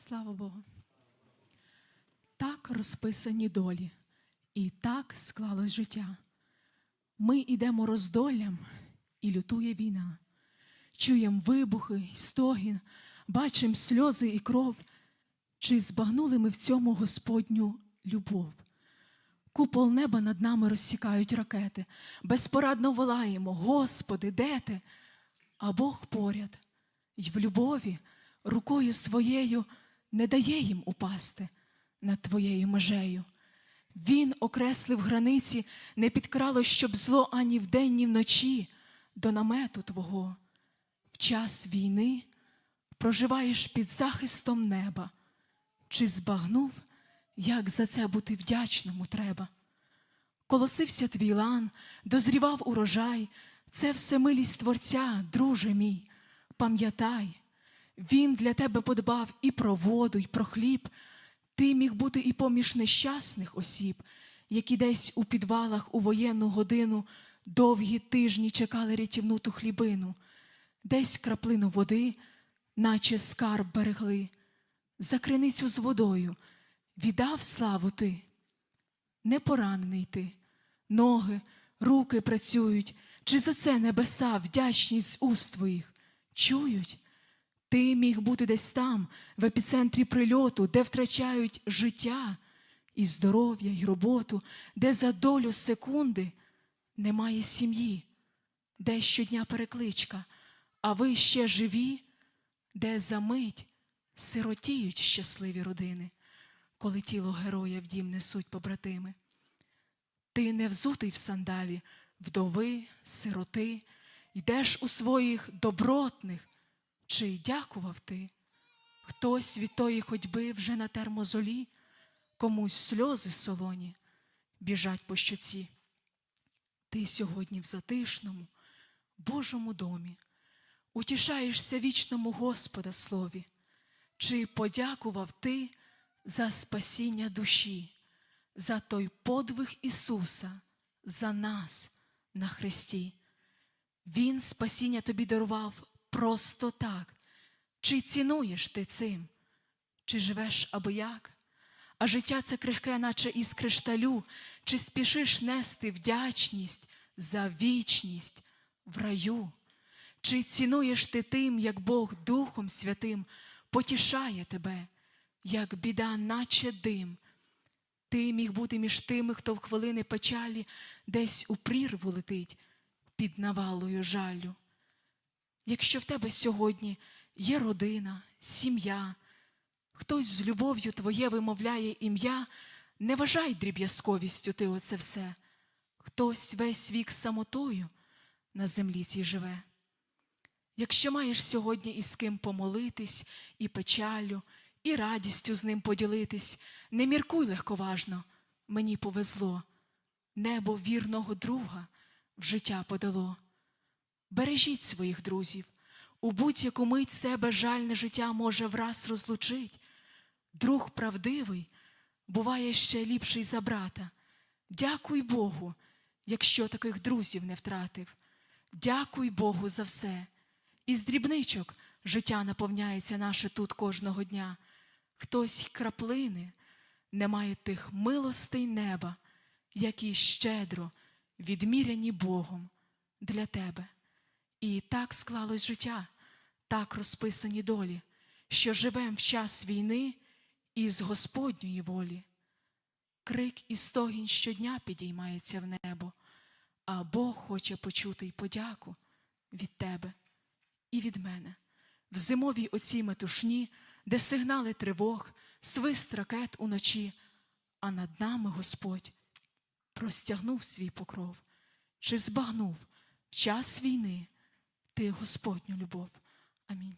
Слава Богу. Так розписані долі, і так склалось життя. Ми йдемо роздоллям, і лютує війна. Чуєм вибухи, й стогін, бачим сльози і кров. Чи збагнули ми в цьому Господню любов? Купол неба над нами розсікають ракети. Безпорадно волаємо, Господи, де ти? А Бог поряд, й в любові рукою своєю не дає їм упасти над твоєю межею. Він окреслив границі, не підкрало, щоб зло ані вдень, ні вночі до намету Твого. В час війни проживаєш під захистом неба. Чи збагнув, як за це бути вдячному треба? Колосився твій лан, дозрівав урожай, це все милість Творця, друже мій, пам'ятай, він для тебе подбав і про воду, і про хліб. Ти міг бути і поміж нещасних осіб, які десь у підвалах у воєнну годину довгі тижні чекали рятівну ту хлібину, десь краплину води, наче скарб берегли, за криницю з водою віддав славу ти. Не поранений ти, ноги, руки працюють, чи за це небеса вдячність уст твоїх? Чують? Ти міг бути десь там, в епіцентрі прильоту, де втрачають життя і здоров'я, і роботу, де за долю секунди немає сім'ї, де щодня перекличка, а ви ще живі, де за мить сиротіють щасливі родини коли тіло героя в дім несуть побратими. Ти не взутий в сандалі, вдови, сироти, йдеш у своїх добротних, чи дякував ти? Хтось від тої ходьби вже на термозолі, комусь сльози солоні біжать по щоці. Ти сьогодні в затишному, Божому домі, утішаєшся вічному Господа слові, чи подякував ти за спасіння душі, за той подвиг Ісуса, за нас на Христі. Він спасіння тобі дарував просто так. Чи цінуєш ти цим, чи живеш аби як? А життя це крихке, наче із кришталю, чи спішиш нести вдячність за вічність в раю? Чи цінуєш ти тим, як Бог Духом Святим потішає тебе? як біда, наче дим. Ти міг бути між тими, хто в хвилини печалі десь у прірву летить під навалою жалю. Якщо в тебе сьогодні є родина, сім'я, хтось з любов'ю твоє вимовляє ім'я, не вважай дріб'язковістю ти оце все, хтось весь вік самотою на землі цій живе. Якщо маєш сьогодні із ким помолитись і печалю, і радістю з ним поділитись. Не міркуй легковажно, мені повезло, небо вірного друга в життя подало. Бережіть своїх друзів, у будь-яку мить себе жальне життя може враз розлучить. Друг правдивий буває ще ліпший за брата. Дякуй Богу, якщо таких друзів не втратив. Дякуй Богу за все. Із дрібничок життя наповняється наше тут кожного дня хтось краплини не має тих милостей неба, які щедро відміряні Богом для тебе. І так склалось життя, так розписані долі, що живем в час війни із Господньої волі. Крик і стогін щодня підіймається в небо, а Бог хоче почути й подяку від тебе і від мене. В зимовій оцій метушні де сигнали тривог, свист ракет уночі, а над нами Господь простягнув свій покров, чи збагнув в час війни ти Господню любов. Амінь.